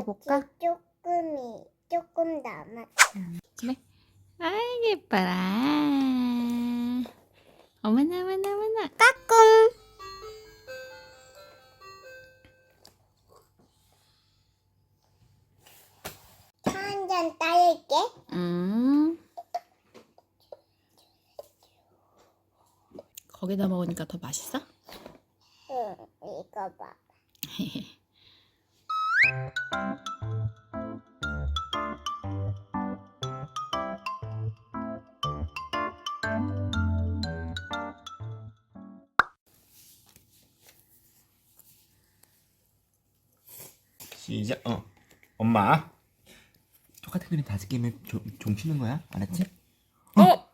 네? 아직 조금이 조금 남았. 그래. 아이 예뻐라. 어머나 어머나 어머나. 까꿍. 한 잔 따를게. 음. 거기다 먹으니까 더 맛있어? 응, 이거 봐. 시작. 어. 엄마. 똑같은 그림 다섯 개면 종, 종 치는 거야? 알았지? 어? 몇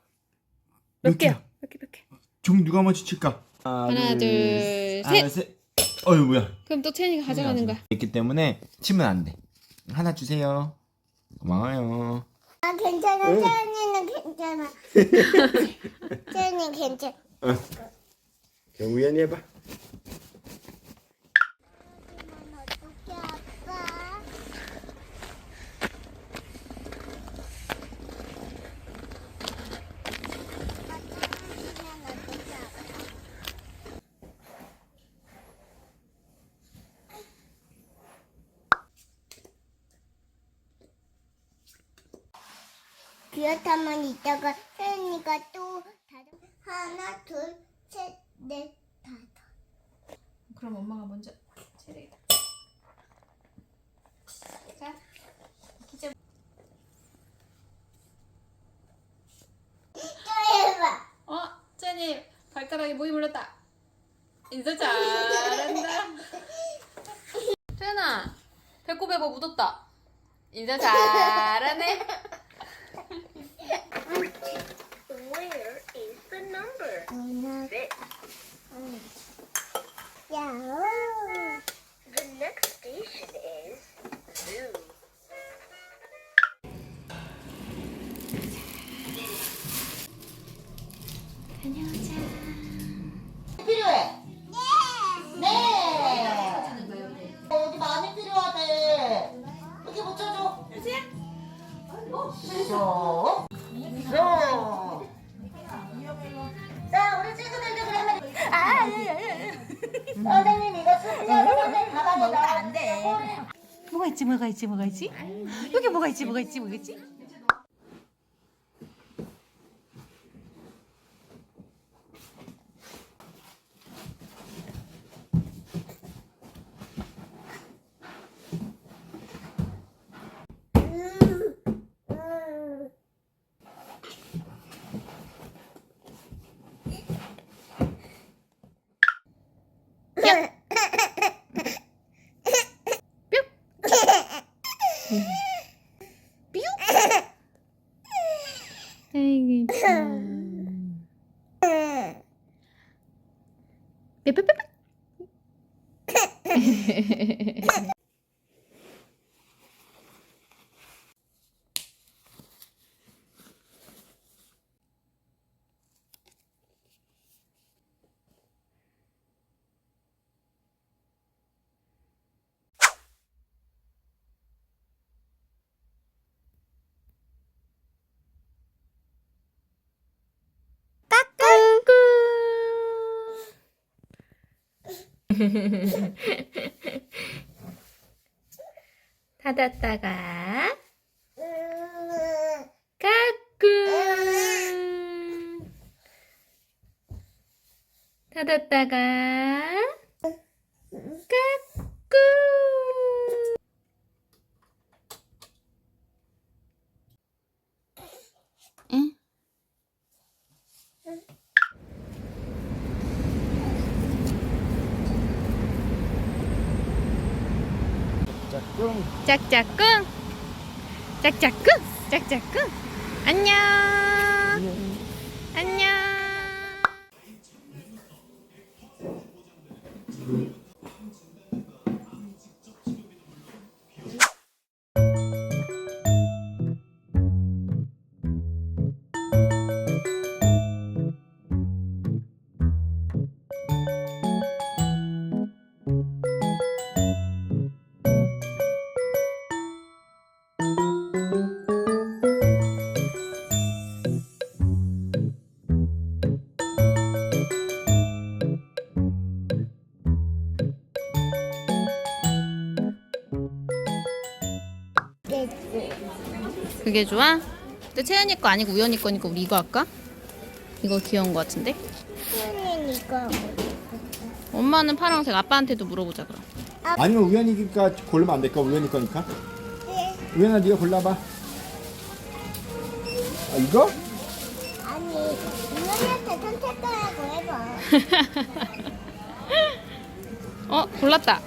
몇 개야? 개야? 몇 개, 몇 개? 종 누가 먼저 칠까? 하나, 둘, 하나, 셋. 어이 뭐야? 그럼 또 채연이가 가져가는 거야. 있기 때문에 치면 안 돼. 하나 주세요. 고마워요. 아 괜찮아. 채연이는 괜찮아. 채연이 괜찮아. 그럼 우연히 해봐. 어떻게 아빠? 그렇다면 이따가 혜연이가 또 다른 하나 둘셋넷 다섯 그럼 엄마가 먼저 채리다. 자. 또 해봐 어, 채연이 발가락에 모이 물렸다. 인사 잘한다. 채연아, 배꼽에 뭐 묻었다. 인사 잘하네. Where is the number? Six. Yeah. The next station is Zoo. Can you? 선생님 이거 수피아 선생님 가방에다 안 돼. 뭐가 있지 뭐가 있지 뭐가 있지? 여기 뭐가 있지 뭐가 있지 뭐가 있지 Biu. Hey. Pip pip pip. 닫았다가 까꿍 닫았다가 까꿍 짝꿍. 짝짝꿍 짝짝꿍. 짝짝꿍 안녕. 안녕 그게 좋아? 근데 채연이 거 아니고 우연이 거니까 우리 이거 할까? 이거 귀여운 거 같은데? 수연이는 이거. 엄마는 파란색 아빠한테도 물어보자 그럼 아니면 우연이니까 고르면 안 될까? 우연이 거니까. 네. 우연아 네가 골라봐. 아 이거? 아니, 수연이한테 선택하라고 해봐. 어 골랐다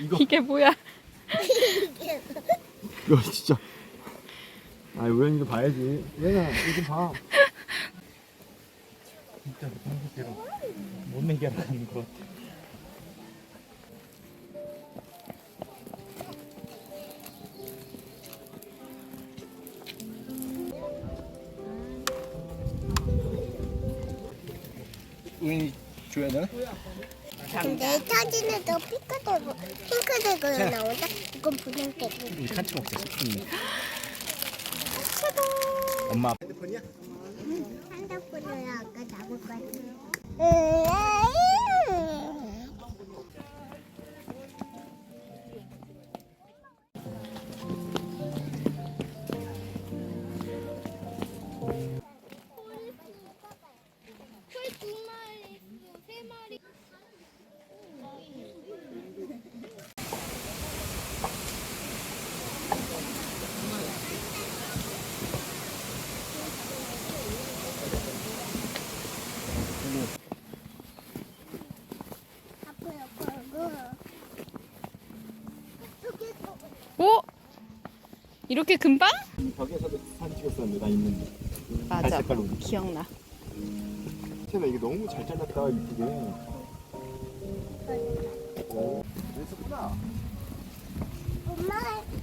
이거 이게 뭐야 이거 진짜. 아 우연이도 봐야지. 우연아 이거 좀 봐. 진짜 무슨 못 내겨라는 거. 우연이 줘야 되나? 근데 사진에도 핑크되고 핑크색으로 나온다. 이건 분홍색이고. 우리 칸치 먹자 소풍이. 엄마 핸드폰이야? 핸드폰으로 아까 잡을 거야. 이렇게 금방? 이 벽에서도 사진 찍었었는데 나 있는데. 맞아. 기억나 태나 이게 너무 잘 잘랐다 이쁘게. 아빠는 태연이